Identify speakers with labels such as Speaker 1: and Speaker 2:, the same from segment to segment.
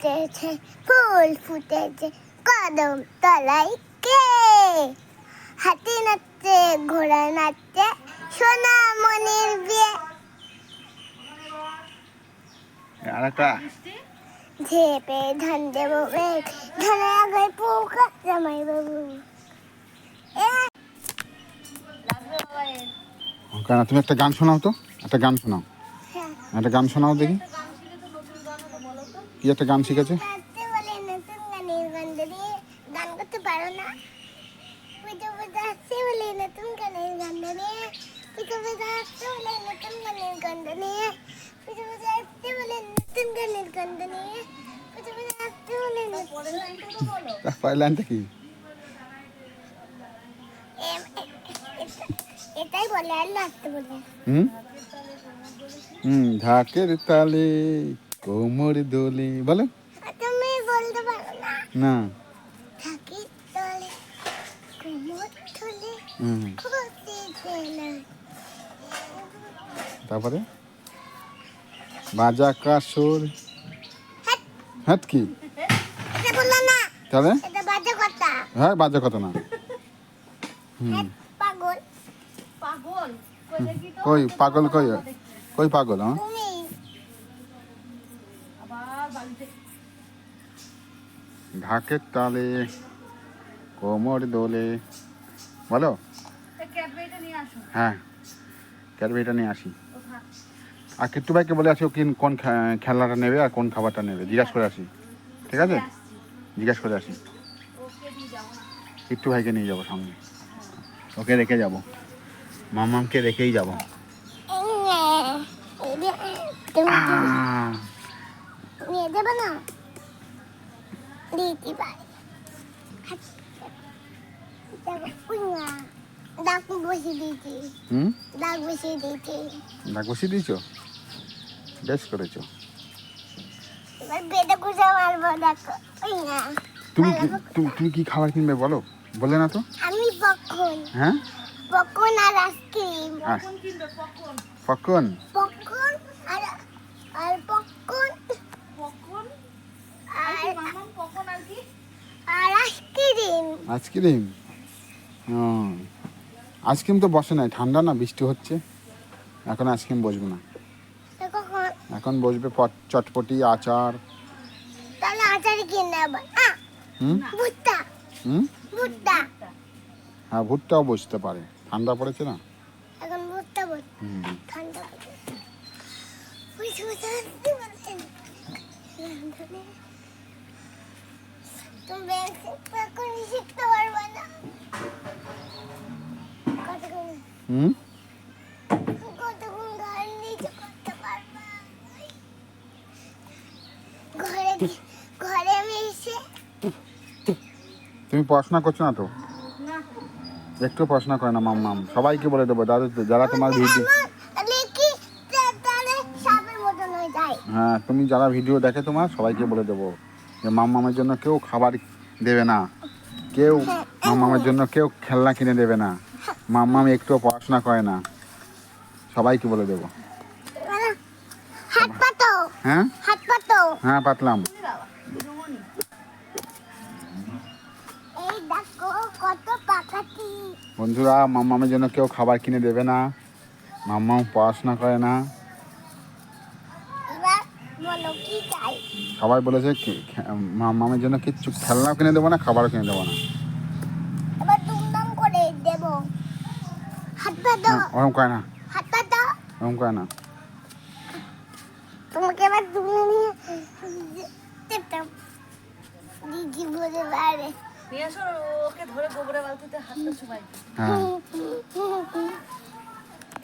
Speaker 1: ফুটেছে ফুল ফুটেছে কদম তলায় কে? হাতি নাচছে ঘোড়া নাচছে সোনা মনির বিয়ে। ঝেপে ধান দেবো মেঘ ধানে আগে পোকা জামাই বাবু।
Speaker 2: তুমি একটা গান শোনাও তো একটা গান শোনাও।
Speaker 1: হ্যাঁ।
Speaker 2: একটা গান শোনাও দেখি। কি একটা গান শিখেছে? লাইনটা কি?
Speaker 1: এটাই বলে আর বলে।
Speaker 2: হুম? হুম ঢাকের তালে কোমর দোলে বলো।
Speaker 1: তুমি বলতে পারো না।
Speaker 2: না।
Speaker 1: থাকি তলে কোমর খুঁজতে
Speaker 2: তারপরে? বাজা কাসুর। হ্যাঁ। কি?
Speaker 1: এটা বলল না।
Speaker 2: তাহলে?
Speaker 1: এটা বাজে কথা।
Speaker 2: হ্যাঁ বাজা কথা না। হুম।
Speaker 1: হ্যাঁ, পাগল।
Speaker 3: পাগল? কই
Speaker 2: পাগল কই? কই পাগল হ্যাঁ? ঢাকের তালে কোমর দোলে। বলো? হ্যাঁ ক্যাডবেরিটা নিয়ে আসি। আর কিট্টু ভাইকে বলে আসি ও কিন কোন খে- খেলনাটা নেবে আর কোন খাবারটা নেবে। জিজ্ঞাসা করে আসি। ঠিক আছে? জিজ্ঞাসা করে আসি।
Speaker 3: ওকে দিয়ে যাব। না
Speaker 2: কিট্টু ভাইকে নিয়ে যাব সঙ্গে ওকে রেখে যাব। মামামকে রেখেই যাব
Speaker 1: না? দিতে পারি। দিয়েছি।
Speaker 2: হুম?
Speaker 1: বসিয়ে দিয়েছি।
Speaker 2: বসিয়ে দিয়েছ? বেশ করেছ।
Speaker 1: না
Speaker 2: তুমি কি- তুমি তুমি কি খাবার কিনবে বলো? বলে না তো।
Speaker 1: আমি
Speaker 2: হ্যাঁ?
Speaker 1: পক্ষণ আর আইসক্রিম।
Speaker 3: কিনবে পকন।
Speaker 2: পকন
Speaker 1: পক্ষণ আর আর পক্ষণ
Speaker 3: পকন
Speaker 1: আর
Speaker 3: মামাম পকন আর
Speaker 1: আইসক্রিম।
Speaker 2: আইসক্রিম? তো বসে নাই ঠান্ডা না বৃষ্টি হচ্ছে। এখন আইসক্রিম বসবে না। এখন বসবে পট- চটপটি আচার।
Speaker 1: তাহলে আচারি কিনে
Speaker 2: হুম?
Speaker 1: ভুট্টা।
Speaker 2: হুম?
Speaker 1: ভুট্টা।
Speaker 2: হ্যাঁ ভুট্টাও বসতে পারে। ঠান্ডা পড়েছে না?
Speaker 1: এখন ভুট্টা ঠান্ডা তুমি শিখতে পারবে না।
Speaker 2: হুম? পড়াশোনা করছ না তো? একটু পড়াশোনা করে না মাম সবাইকে বলে দেবো যারা যারা তোমার ভিডিও
Speaker 1: হয়ে
Speaker 2: হ্যাঁ তুমি যারা ভিডিও দেখে তোমার সবাইকে বলে দেবো। যে মামামের জন্য কেউ খাবার দেবে না। কেউ মামামের জন্য কেউ খেলনা কিনে দেবে না। মাম্মাম একটু পড়াশোনা করে না। সবাইকে বলে দেবো। হ্যাঁ? হ্যাঁ পাতলাম। বন্ধুরা মাম্মামের জন্য কেউ খাবার কিনে দেবে না। মাম্মাম পড়াশোনা করে না।
Speaker 1: বলো কি চাই
Speaker 2: সবাই বলেছে কি- জন্য কিচ্ছু খেলনাও কিনে দেবো না খাবারও কিনে দেবো না।
Speaker 1: এবার দুমদাম করে দেব। হাত পাতো
Speaker 2: না, ওরম করে না।
Speaker 1: হাত
Speaker 2: করে না।
Speaker 1: তোমাকে এবার তুলে নিয়ে দেখতাম। দিদি বলে বাইরে
Speaker 3: নিয়ে আসো ওকে ধরে গোবরে বালতিতে হাতটা চুবাই।
Speaker 2: হ্যাঁ।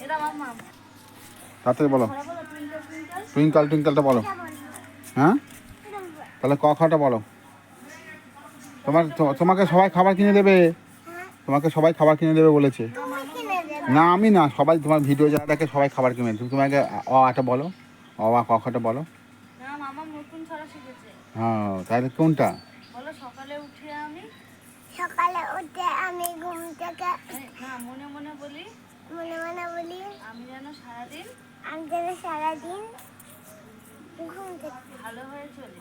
Speaker 3: এটা
Speaker 2: বলো।
Speaker 3: টুইঙ্কল টুইঙ্কল
Speaker 2: টুইঙ্কাল টুইঙ্কালটা বলো। হ্যাঁ? তাহলে ক খাটা বলো। তোমার তো- তোমাকে সবাই খাবার কিনে দেবে। তোমাকে সবাই খাবার কিনে দেবে বলেছে। না আমি না সবাই তোমার ভিডিও যারা দেখে সবাই খাবার কিনে দেবে। তুমি তোমাকে অ আটা বলো। অ আ ক খাটা বলো।
Speaker 3: না মামাম নতুন ছড়া শিখেছে।
Speaker 2: হ্যাঁ তাহলে কোনটা?
Speaker 3: সকালে উঠে আমি
Speaker 1: সকালে উঠে আমি ঘুম থেকে
Speaker 3: না মনে মনে বলি
Speaker 1: মনে মনে বলি
Speaker 3: আমি যেন সারাদিন
Speaker 1: আমি যেন সারাদিন ঘুম থেকে
Speaker 3: ভালো হয়ে চলি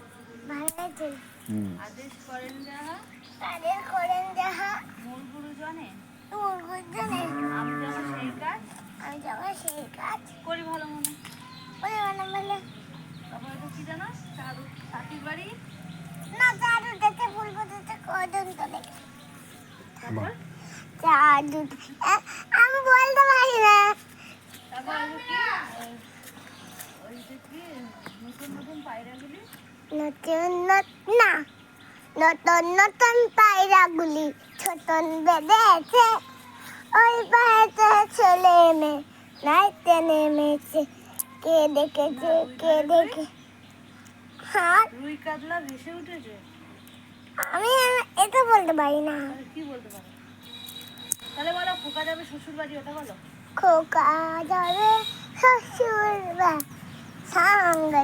Speaker 1: ভালো আছেন
Speaker 2: হুম
Speaker 3: আদেশ করেন যাহা।
Speaker 1: করেন যাহা।
Speaker 3: মূল গুরুজনে।
Speaker 1: তোর বুঝনে
Speaker 3: আমি যখন সেই কাজ।
Speaker 1: আমি যখন সেই কাজ।
Speaker 3: করি ভালো মনে।
Speaker 1: মানে।
Speaker 3: তারপরে তো কি জানো চারু সাথীর বাড়ি?
Speaker 1: না চারু দেখে বলব কজন তো দেখে।
Speaker 3: তারপর?
Speaker 1: চারু আমি বলতে পারি না।
Speaker 3: তারপর কি? ওই- ওই যে কি? নতুন নতুন পায়রাগুলি
Speaker 1: নতুন নত- না নতুন নতুন পায়রাগুলি ছোটন বেঁধেছে। ওই পায়েতে ছেলে মেয়ে নাইতে নেমেছে। কে দেখেছে কে দেখে
Speaker 3: রুই কাতলা ভেসে উঠেছে?
Speaker 1: আমি এটা বলতে পারি না।
Speaker 3: কি বলতে পারো? তাহলে বলো খোকা যাবে শ্বশুর বাড়ি ওটা বলো।
Speaker 1: খোকা যাবে শ্বশুর বা সঙ্গে